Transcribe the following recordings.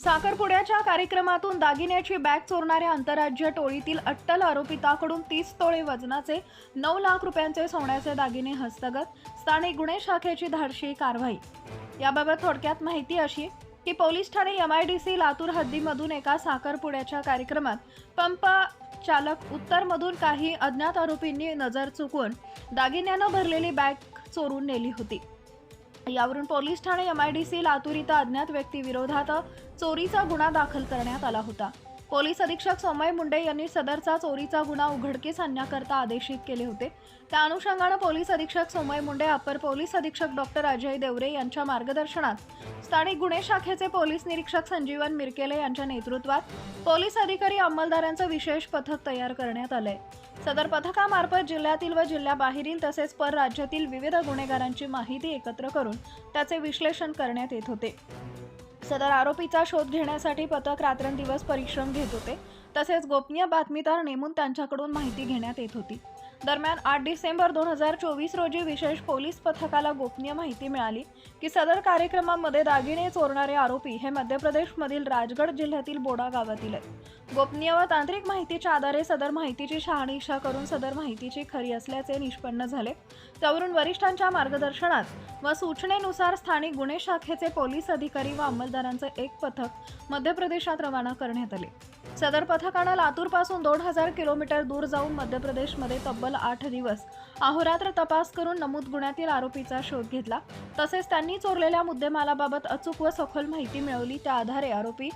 साखरपुड्याच्या कार्यक्रमातून दागिन्याची बॅग चोरणाऱ्या आंतरराज्य टोळीतील अट्टल आरोपिताकडून तीस तोळे वजनाचे नऊ लाख रुपयांचे सोन्याचे दागिने हस्तगत स्थानिक गुन्हे शाखेची धाडशी कारवाई. याबाबत थोडक्यात माहिती अशी की police Thane M I D C Latur हद्दीमधून एका साखरपुड्याच्या कार्यक्रमात पंप चालक उत्तरमधून काही अज्ञात आरोपींनी नजर चुकवून दागिन्यानं भरलेली बॅग चोरून नेली होती. यावरून police Thane M I D C Latur इथं अज्ञात व्यक्तीविरोधात चोरीचा गुन्हा दाखल करण्यात आला होता. पोलीस अधीक्षक सोमय मुंडे यांनी सदरचा चोरीचा गुन्हा उघडकीस आणण्याकरता आदेशित केले होते. त्या अनुषंगानं पोलीस अधीक्षक सोमय मुंडे अपर पोलीस अधीक्षक डॉक्टर अजय देवरे यांच्या मार्गदर्शनात स्थानिक गुन्हे शाखेचे पोलीस निरीक्षक संजीवन मिरकेले यांच्या नेतृत्वात पोलीस अधिकारी अंमलदारांचं विशेष पथक तयार करण्यात आलंय. सदर पथकामार्फत जिल्ह्यातील व जिल्ह्याबाहेरील तसेच परराज्यातील विविध गुन्हेगारांची माहिती एकत्र करून त्याचे विश्लेषण करण्यात येत होते. सदर आरोपीचा शोध घेण्यासाठी पथक रात्रंदिवस परिश्रम घेत होते. तसेच गोपनीय बातमीदार नेमून त्यांच्याकडून माहिती घेण्यात येत होती. दरम्यान आठ डिसेंबर दोन हजार चोवीस रोजी विशेष पोलीस पथकाला गोपनीय माहिती मिळाली की सदर कार्यक्रमामध्ये दागिने चोरणारे आरोपी हे मध्य प्रदेशमधील राजगड जिल्ह्यातील बोडा गावातील आहेत. गोपनीय व तांत्रिक माहितीच्या आधारे सदर माहितीची शहानिशा करून सदर माहितीची खरी असल्याचे निष्पन्न झाले. त्यावरून वरिष्ठांच्या मार्गदर्शनात व सूचनेनुसार स्थानिक गुन्हे शाखेचे पोलीस अधिकारी व अंमलदारांचे एक पथक मध्य प्रदेशात रवाना करण्यात आले. सदर पथकानं लातूरपासून दोन हजार किलोमीटर दूर जाऊन मध्य प्रदेशमध्ये तब्बल आठ दिवस अहोरात्र तपास करून नमूद गुन्ह्यातील आरोपीचा शोध घेतला. तसेच त्यांनी चोरलेल्या मुद्देमालाबाबत अचूक व सखोल माहिती मिळवली. त्या आधारे आरोपी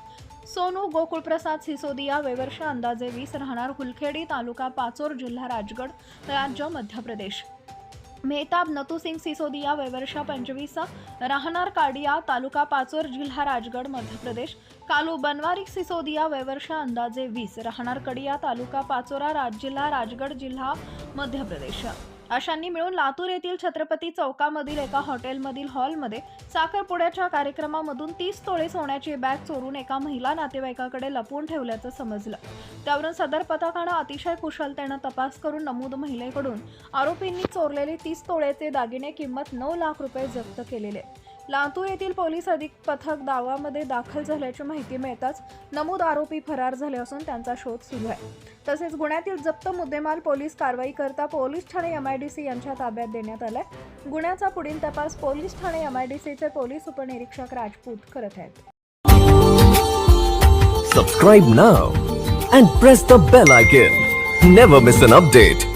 सोनू गोकुळप्रसाद सिसोदिया वेवर्ष अंदाजे वीस राहणार हुलखेडी तालुका पाचोर जिल्हा राजगड राज्य मध्य प्रदेश. मेहताब नतुसिंग सिसोदिया वेवर्षा पंचवीस राहणार काडिया तालुका पाचोर जिल्हा राजगड मध्य प्रदेश. कालू बनवारी सिसोदिया वेवर्षा अंदाजे वीस राहणार कडिया तालुका पाचोरा राज जिल्हा राजगड जिल्हा मध्य प्रदेश. अशांनी मिळून लातूर येथील छत्रपती चौकामधील एका हॉटेलमधील हॉलमध्ये साखरपुड्याच्या कार्यक्रमामधून तीस तोळे सोन्याची बॅग चोरून एका महिला नातेवाईकाकडे लपवून ठेवल्याचं समजलं. त्यावरून सदर पथकानं अतिशय कुशलतेनं तपास करून नमूद महिलेकडून आरोपींनी चोरलेले तीस तोळ्याचे दागिने किंमत नऊ लाख रुपये जप्त केलेले. लातूर येथील पोलीस अधिक पथक दावामध्ये दाखल झाल्याची माहिती मिळताच नमूद आरोपी फरार झाले असून त्यांचा शोध सुरू आहे. तसेच गुन्ह्यातील जप्त मुद्देमाल पोलीस कारवाई करता पोलीस ठाणे एम आय डी सी यांच्या ताब्यात देण्यात आलाय. गुन्ह्याचा पुढील तपास पोलीस ठाणे एम आय डी सीचे पोलीस उपनिरीक्षक राजपूत करत आहेत. Subscribe now and press the bell icon never miss an update